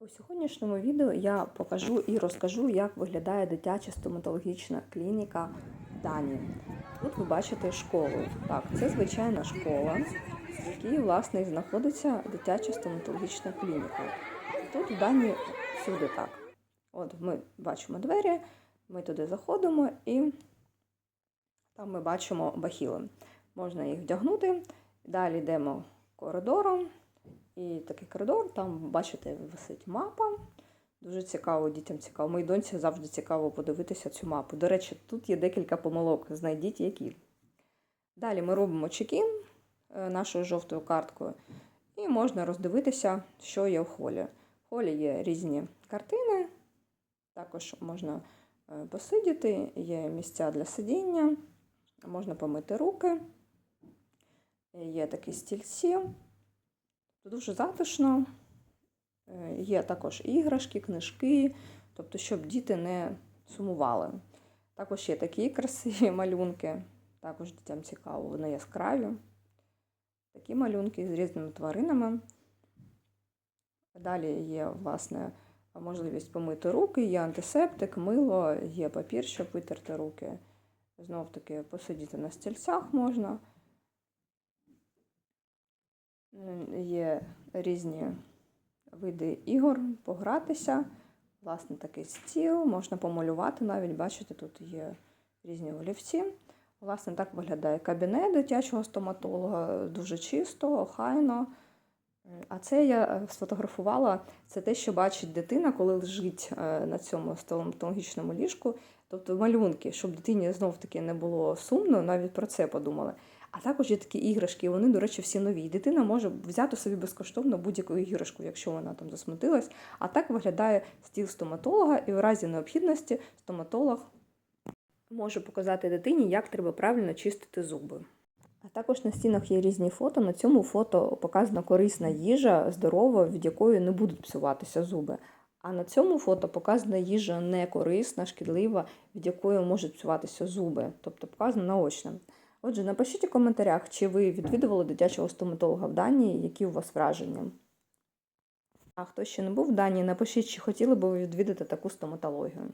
У сьогоднішньому відео я покажу і розкажу, як виглядає дитяча стоматологічна клініка в Данії. Тут ви бачите школу. Так, це звичайна школа, в якій, власне, знаходиться дитяча стоматологічна клініка. Тут в Данії всюди так. От ми бачимо двері, ми туди заходимо і там ми бачимо бахіли. Можна їх вдягнути. Далі йдемо коридором. І такий коридор, там, бачите, висить мапа. Дуже цікаво, дітям цікаво. Моїй доньці завжди цікаво подивитися цю мапу. До речі, тут є декілька помилок, знайдіть які. Далі ми робимо чекін е, нашою жовтою карткою, і можна роздивитися, що є в холі. В холі є різні картини, також можна е, посидіти, є місця для сидіння, можна помити руки, є такі стільці. Дуже затишно. Е, Є також іграшки, книжки, тобто, щоб діти не сумували. Також є такі красиві малюнки, також дітям цікаво, вони яскраві. Такі малюнки з різними тваринами. Далі є, власне, можливість помити руки, є антисептик, мило, є папір, щоб витерти руки. Знов таки посидіти на стільцях можна. Є різні види ігор, погратися. Власне, такий стіл, можна помалювати навіть, бачите, тут є різні олівці. Власне, так виглядає кабінет дитячого стоматолога, дуже чисто, охайно. А це я сфотографувала це те, що бачить дитина, коли лежить е, на цьому стоматологічному ліжку. Тобто малюнки, щоб дитині знов-таки не було сумно, навіть про це подумали. А також є такі іграшки, вони, до речі, всі нові. Дитина може взяти собі безкоштовно будь-яку іграшку, якщо вона там засмутилась. А так виглядає стіл стоматолога, і в разі необхідності стоматолог може показати дитині, як треба правильно чистити зуби. А також на стінах є різні фото. На цьому фото показана корисна їжа, здорова, від якої не будуть псуватися зуби. А на цьому фото показана їжа не корисна, шкідлива, від якої можуть псуватися зуби, тобто показано наочно. Отже, напишіть у коментарях, чи ви відвідували дитячого стоматолога в Данії, які у вас враження. А хто ще не був в Данії, напишіть, чи хотіли б ви відвідати таку стоматологію.